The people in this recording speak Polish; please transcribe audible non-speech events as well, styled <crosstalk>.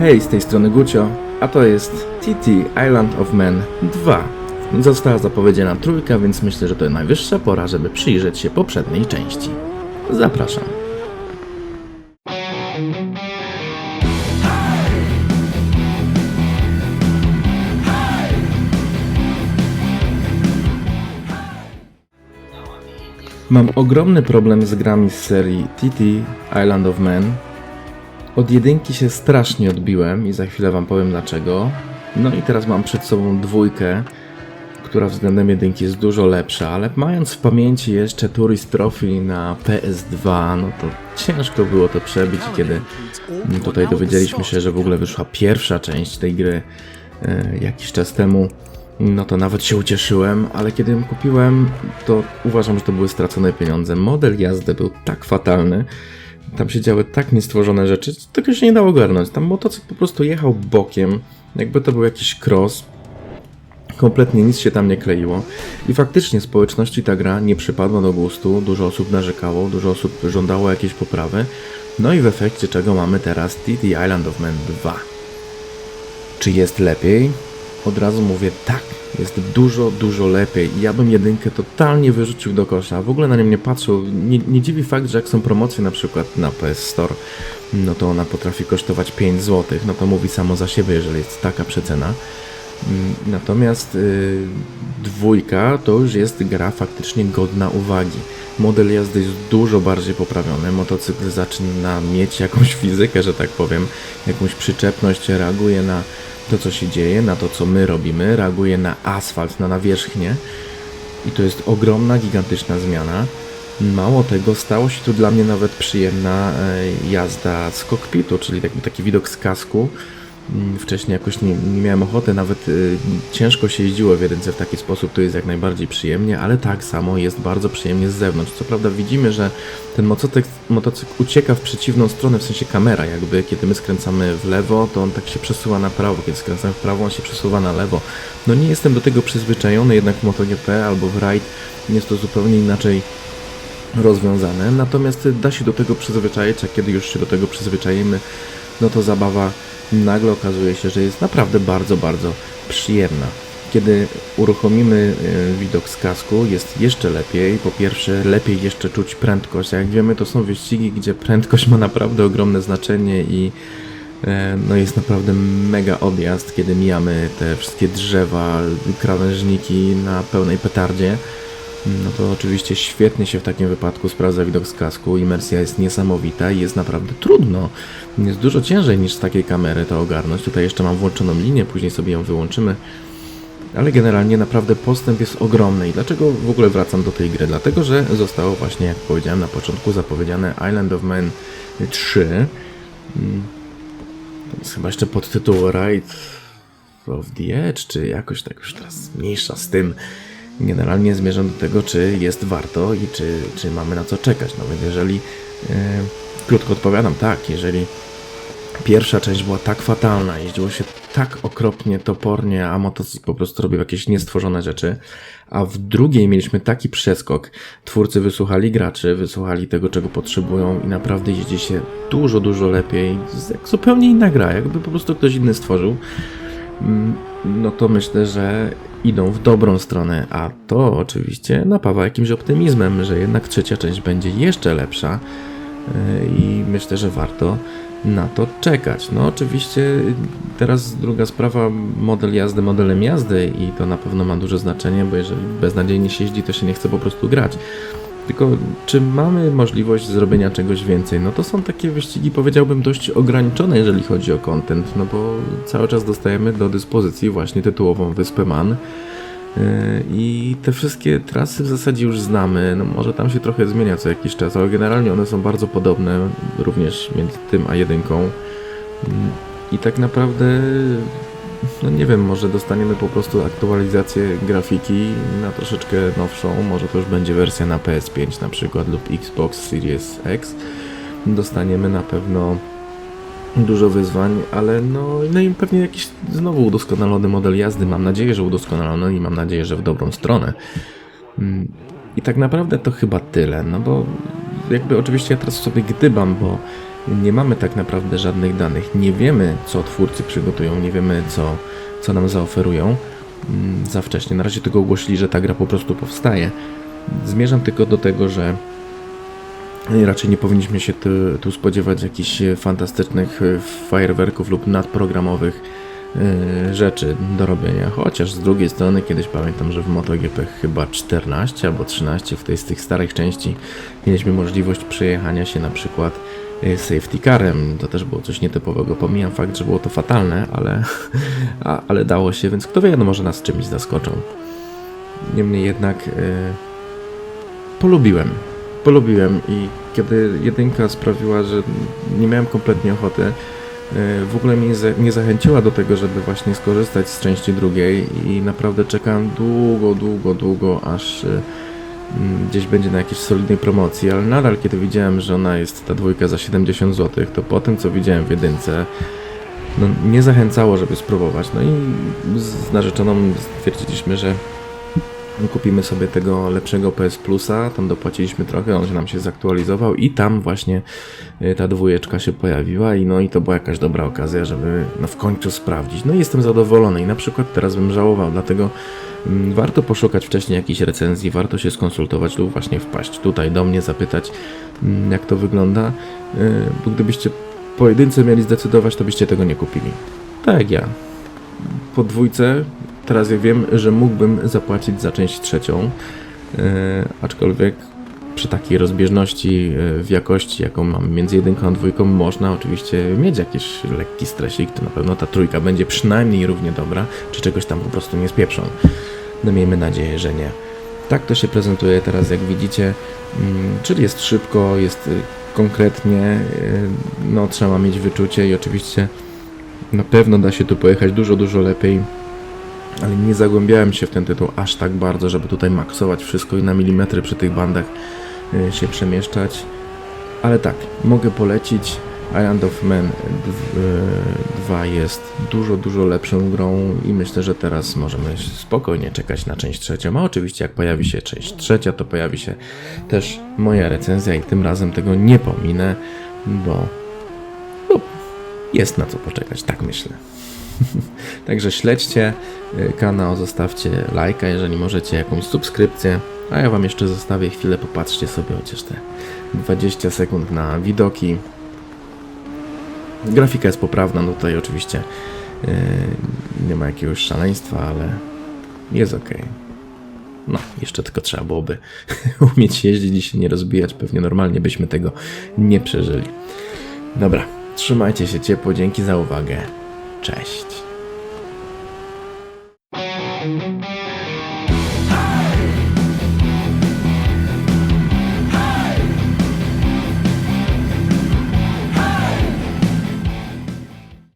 Hej, z tej strony Gucio, a to jest TT Island of Men 2. Została zapowiedziana trójka, więc myślę, że to najwyższa pora, żeby przyjrzeć się poprzedniej części. Zapraszam. Mam ogromny problem z grami z serii TT Island of Men. Od jedynki się strasznie odbiłem i za chwilę wam powiem dlaczego. No i teraz mam przed sobą dwójkę, która względem jedynki jest dużo lepsza, ale mając w pamięci jeszcze Tourist Trophy na PS2, no to ciężko było to przebić, kiedy tutaj dowiedzieliśmy się, że w ogóle wyszła pierwsza część tej gry e, jakiś czas temu. No to nawet się ucieszyłem, ale kiedy ją kupiłem, to uważam, że to były stracone pieniądze. Model jazdy był tak fatalny, tam się działy tak niestworzone rzeczy, tego się nie dało ogarnąć. Tam motocykl po prostu jechał bokiem, jakby to był jakiś cross. Kompletnie nic się tam nie kleiło. I faktycznie społeczności ta gra nie przypadła do gustu, dużo osób narzekało, dużo osób żądało jakiejś poprawy. No i w efekcie czego mamy teraz TT Island of Men 2. Czy jest lepiej? Od razu mówię tak, jest dużo, dużo lepiej. Ja bym jedynkę totalnie wyrzucił do kosza. W ogóle na nią nie patrzył. Nie, nie dziwi fakt, że jak są promocje na przykład na PS Store, no to ona potrafi kosztować 5 zł. No to mówi samo za siebie, jeżeli jest taka przecena. Mm, Natomiast y, dwójka to już jest gra faktycznie godna uwagi. Model jazdy jest dużo bardziej poprawiony. Motocykl zaczyna mieć jakąś fizykę, że tak powiem, jakąś przyczepność, reaguje na to, co się dzieje, na to, co my robimy, reaguje na asfalt, na nawierzchnię. I to jest ogromna, gigantyczna zmiana. Mało tego, stało się tu dla mnie nawet przyjemna e, jazda z kokpitu, czyli taki, taki widok z kasku. Mm, Wcześniej jakoś nie, nie miałem ochoty, nawet y, ciężko się jeździło w jedynce w taki sposób, to jest jak najbardziej przyjemnie, ale tak samo jest bardzo przyjemnie z zewnątrz. Co prawda widzimy, że ten motocykl, motocykl ucieka w przeciwną stronę, w sensie kamera jakby, kiedy my skręcamy w lewo, to on tak się przesuwa na prawo, kiedy skręcamy w prawo, on się przesuwa na lewo. No nie jestem do tego przyzwyczajony, jednak w MotoGP albo w Ride jest to zupełnie inaczej rozwiązane, natomiast da się do tego przyzwyczaić, a kiedy już się do tego przyzwyczajimy, no to zabawa nagle okazuje się, że jest naprawdę bardzo, bardzo przyjemna. Kiedy uruchomimy e, widok z kasku, jest jeszcze lepiej. Po pierwsze, lepiej jeszcze czuć prędkość. Jak wiemy, to są wyścigi, gdzie prędkość ma naprawdę ogromne znaczenie i e, no jest naprawdę mega odjazd, kiedy mijamy te wszystkie drzewa, krawężniki na pełnej petardzie. No to oczywiście świetnie się w takim wypadku sprawdza widok z kasku. Imersja jest niesamowita i jest naprawdę trudno. Jest dużo ciężej niż z takiej kamery to ogarnąć. Tutaj jeszcze mam włączoną linię, później sobie ją wyłączymy. Ale generalnie naprawdę postęp jest ogromny. I dlaczego w ogóle wracam do tej gry? Dlatego, że zostało właśnie, jak powiedziałem na początku, zapowiedziane Island of Man 3. Mm, To jest chyba jeszcze pod tytuł Ride of the Edge, czy jakoś tak już teraz mniejsza z tym. Generalnie zmierzam do tego, czy jest warto i czy, czy mamy na co czekać. No więc jeżeli, e, krótko odpowiadam, tak, jeżeli pierwsza część była tak fatalna, jeździło się tak okropnie, topornie, a motocykl po prostu robił jakieś niestworzone rzeczy, a w drugiej mieliśmy taki przeskok. Twórcy wysłuchali graczy, wysłuchali tego, czego potrzebują i naprawdę jeździ się dużo, dużo lepiej. Jak zupełnie inna gra, jakby po prostu ktoś inny stworzył. Mm, No to myślę, że idą w dobrą stronę, a to oczywiście napawa jakimś optymizmem, że jednak trzecia część będzie jeszcze lepsza yy, i myślę, że warto na to czekać. No oczywiście teraz druga sprawa, model jazdy modelem jazdy i to na pewno ma duże znaczenie, bo jeżeli beznadziejnie się jeździ, to się nie chce po prostu grać. Tylko czy mamy możliwość zrobienia czegoś więcej? No to są takie wyścigi, powiedziałbym, dość ograniczone, jeżeli chodzi o content, no bo cały czas dostajemy do dyspozycji właśnie tytułową Wyspę Man. Yy, I te wszystkie trasy w zasadzie już znamy. No może tam się trochę zmienia co jakiś czas, ale generalnie one są bardzo podobne również między tym a jedynką. Yy, I tak naprawdę, no nie wiem, może dostaniemy po prostu aktualizację grafiki na troszeczkę nowszą. Może to już będzie wersja na PS5 na przykład lub Xbox Series X. Dostaniemy na pewno dużo wyzwań, ale no, no i pewnie jakiś znowu udoskonalony model jazdy. Mam nadzieję, że udoskonalony i mam nadzieję, że w dobrą stronę. Mm, I tak naprawdę to chyba tyle, no bo jakby oczywiście ja teraz sobie gdybam, bo nie mamy tak naprawdę żadnych danych. Nie wiemy, co twórcy przygotują, nie wiemy, co, co nam zaoferują mm, za wcześnie. Na razie tylko ogłosili, że ta gra po prostu powstaje. Zmierzam tylko do tego, że raczej nie powinniśmy się tu, tu spodziewać jakichś fantastycznych e, fajerwerków lub nadprogramowych e, rzeczy do robienia. Chociaż z drugiej strony kiedyś pamiętam, że w MotoGP chyba 14 albo 13 w tej z tych starych części mieliśmy możliwość przejechania się na przykład safety carem. To też było coś nietypowego. Pomijam fakt, że było to fatalne, ale, <laughs> a, ale dało się, więc kto wie, no może nas czymś zaskoczą. Niemniej jednak e, polubiłem. Polubiłem i kiedy jedynka sprawiła, że nie miałem kompletnie ochoty, e, w ogóle mnie za- nie zachęciła do tego, żeby właśnie skorzystać z części drugiej i naprawdę czekam długo, długo, długo, aż gdzieś będzie na jakiejś solidnej promocji, ale nadal kiedy widziałem, że ona jest ta dwójka za 70 zł, to po tym co widziałem w jedynce, no, nie zachęcało, żeby spróbować. No i z narzeczoną stwierdziliśmy, że kupimy sobie tego lepszego PS Plusa, tam dopłaciliśmy trochę, on się nam się zaktualizował i tam właśnie y, ta dwójeczka się pojawiła i no i to była jakaś dobra okazja, żeby no w końcu sprawdzić. No i jestem zadowolony i na przykład teraz bym żałował, dlatego mm, warto poszukać wcześniej jakiejś recenzji, warto się skonsultować lub właśnie wpaść tutaj do mnie, zapytać mm, jak to wygląda, y, bo gdybyście po jedynce mieli zdecydować, to byście tego nie kupili. Tak jak ja. Po dwójce teraz ja wiem, że mógłbym zapłacić za część trzecią, e, aczkolwiek przy takiej rozbieżności e, w jakości, jaką mamy między jedynką a dwójką, można oczywiście mieć jakiś lekki stresik, to na pewno ta trójka będzie przynajmniej równie dobra, czy czegoś tam po prostu nie spieprzą. No miejmy nadzieję, że nie. Tak to się prezentuje teraz, jak widzicie, mm, czyli jest szybko, jest y, konkretnie, y, no trzeba mieć wyczucie i oczywiście na pewno da się tu pojechać dużo, dużo lepiej ale nie zagłębiałem się w ten tytuł aż tak bardzo, żeby tutaj maksować wszystko i na milimetry przy tych bandach y, się przemieszczać. Ale tak, mogę polecić. Island of Man 2 jest dużo, dużo lepszą grą i myślę, że teraz możemy spokojnie czekać na część trzecią. A oczywiście jak pojawi się część trzecia, to pojawi się też moja recenzja i tym razem tego nie pominę, bo jest na co poczekać, tak myślę. <laughs> Także śledźcie y, kanał, zostawcie lajka, jeżeli możecie, jakąś subskrypcję. A ja Wam jeszcze zostawię chwilę, popatrzcie sobie chociaż te 20 sekund na widoki. Grafika jest poprawna, no tutaj oczywiście yy, nie ma jakiegoś szaleństwa, ale jest ok. No, jeszcze tylko trzeba byłoby <laughs> umieć jeździć i się nie rozbijać. Pewnie normalnie byśmy tego nie przeżyli. Dobra, trzymajcie się ciepło, dzięki za uwagę. Cześć.